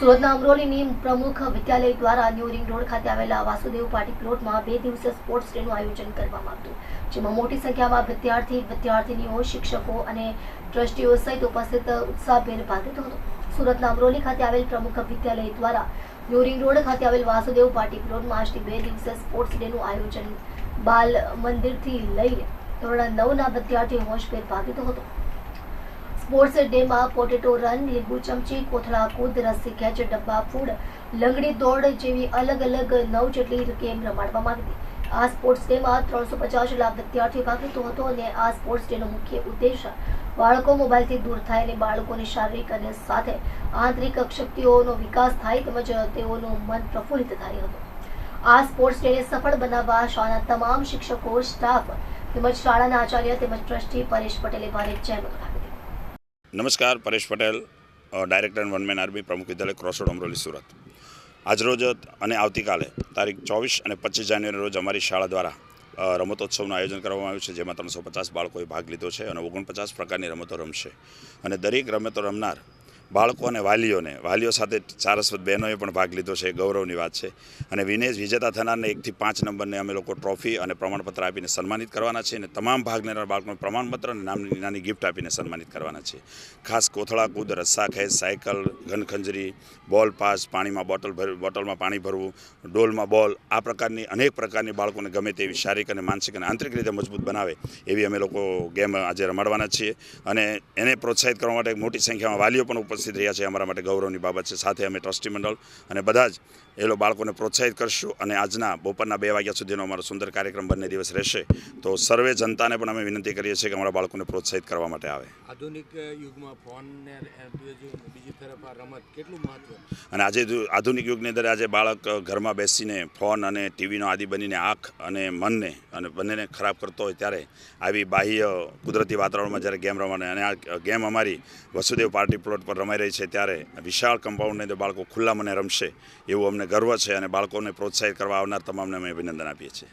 સુરતના અમરોલીની પ્રમુખ વિદ્યાલય દ્વારા ન્યૂ રિંગ રોડ ખાતે આવેલા વાસુદેવ પાર્ટી પ્લોટમાં બે દિવસીય સ્પોર્ટ્સ ડેનું આયોજન કરવામાં આવ્યું. જેમાં મોટી સંખ્યામાં વિદ્યાર્થી, વિદ્યાર્થીનીઓ, શિક્ષકો અને ટ્રસ્ટીઓ સહિત ઉપસ્થિત ઉત્સાહભેર ભાગ લીધો હતો. સુરતના અમરોલી ખાતે આવેલ પ્રમુખ વિદ્યાલય દ્વારા ન્યૂ રિંગ રોડ ખાતે આવેલ વાસુદેવ પાર્ટી પ્લોટમાં આજથી બે દિવસીય સ્પોર્ટ્સ ડેનું આયોજન બાલ મંદિરથી લઈને ધોરણ નવના વિદ્યાર્થીઓ હોશભેર ભાગ લીધો હતો. સ્પોર્ટ્સ ડેમાં પોટેટો રન, લીંબુ ચમચી, કોથળા કૂદ, રસ્સી ખેંચ, ડબ્બા ફૂડ, લંગડી દોડ જેવી અલગ અલગ નવ જેટલી ગેમ રમાડવામાં આવી આ સ્પોર્ટ્સ ડેમાં ત્રણસો પચાસ લાખ વિદ્યાર્થીઓ ભાગ લીધો હતો અને આ સ્પોર્ટ્સ ડેનો મુખ્ય ઉદ્દેશ બાળકો મોબાઈલથી દૂર થાય અને બાળકોની શારીરિક અને સાથે આંતરિક શક્તિઓનો વિકાસ થાય તેમજ તેઓનું મન પ્રફુલ્લિત થાય હતું. આ સ્પોર્ટ્સ ડેને સફળ બનાવવા શાળાના તમામ શિક્ષકો, સ્ટાફ તેમજ શાળાના આચાર્ય તેમજ ટ્રસ્ટી પરેશ પટેલે ભારે જહેમત ઉઠાવી. નમસ્કાર, Paresh Patel director and one man army Pramukh Vidyalaya crossroad Amroli, Surat. આજરોજ અને આવતીકાલે તારીખ ચોવીસ અને પચીસ જાન્યુઆરી રોજ અમારી શાળા દ્વારા રમતોત્સવનું આયોજન કરવામાં આવ્યું છે, જેમાં ત્રણસો પચાસ બાળકોએ ભાગ લીધો છે અને ઓગણપચાસ પ્રકારની રમતો રમશે. અને દરેક રમતો રમનાર બાળકો અને વાલીઓને, વાલીઓ સાથે સારસ્વત બહેનોએ પણ ભાગ લીધો છે, એ ગૌરવની વાત છે. અને વિનેશ વિજેતા થનારને એકથી પાંચ નંબરને અમે લોકો ટ્રોફી અને પ્રમાણપત્ર આપીને સન્માનિત કરવાના છે અને તમામ ભાગ લેનાર બાળકોને પ્રમાણપત્ર અને નામની નાની ગિફ્ટ આપીને સન્માનિત કરવાના છે. ખાસ કોથળા, કૂદ, રસ્સા, ખેંચ, સાયકલ, ઘનખંજરી, બોલ, પાસ, પાણીમાં બોટલ ભર, બોટલમાં પાણી ભરવું, ડોલમાં બોલ, આ પ્રકારની અનેક પ્રકારની બાળકોને ગમે તેવી શારીરિક અને માનસિક અને આંતરિક રીતે મજબૂત બનાવે એવી અમે લોકો ગેમ આજે રમાડવાના છીએ. અને એને પ્રોત્સાહિત કરવા માટે મોટી સંખ્યામાં વાલીઓ પણ ઉપસ્થિત રહ્યા છે. અમારા માટે ગૌરવની બાબત છે. સાથે અમે ટ્રસ્ટી મંડળ અને બધા જ એ લોકો બાળકોને પ્રોત્સાહિત કરશું અને આજના બપોરના બે વાગ્યા સુધીનો અમારો સુંદર કાર્યક્રમ બંને દિવસ રહેશે. તો સર્વે જનતાને પણ અમે વિનંતી કરીએ છીએ કે અમારા બાળકોને પ્રોત્સાહિત કરવા માટે આવે. આધુનિક યુગમાં ફોન ને એ બીજું તરફ આ રમત કેટલું મહત્વ અને આજે આધુનિક યુગની અંદર આજે બાળક ઘરમાં બેસીને ફોન અને ટીવીનો આદિ બનીને આંખ અને મનને અને બંનેને ખરાબ કરતો હોય ત્યારે આવી બાહ્ય કુદરતી વાતાવરણમાં જ્યારે ગેમ રમવાની અને આ ગેમ અમારી વસુદેવ પાર્ટી પ્લોટ પર રમાઈ રહી છે ત્યારે વિશાળ કમ્પાઉન્ડની અંદર બાળકો ખુલ્લા મને રમશે, એવું અમને ગર્વ છે અને બાળકોને પ્રોત્સાહિત કરવા આવનાર તમામને અમે અભિનંદન આપીએ છીએ.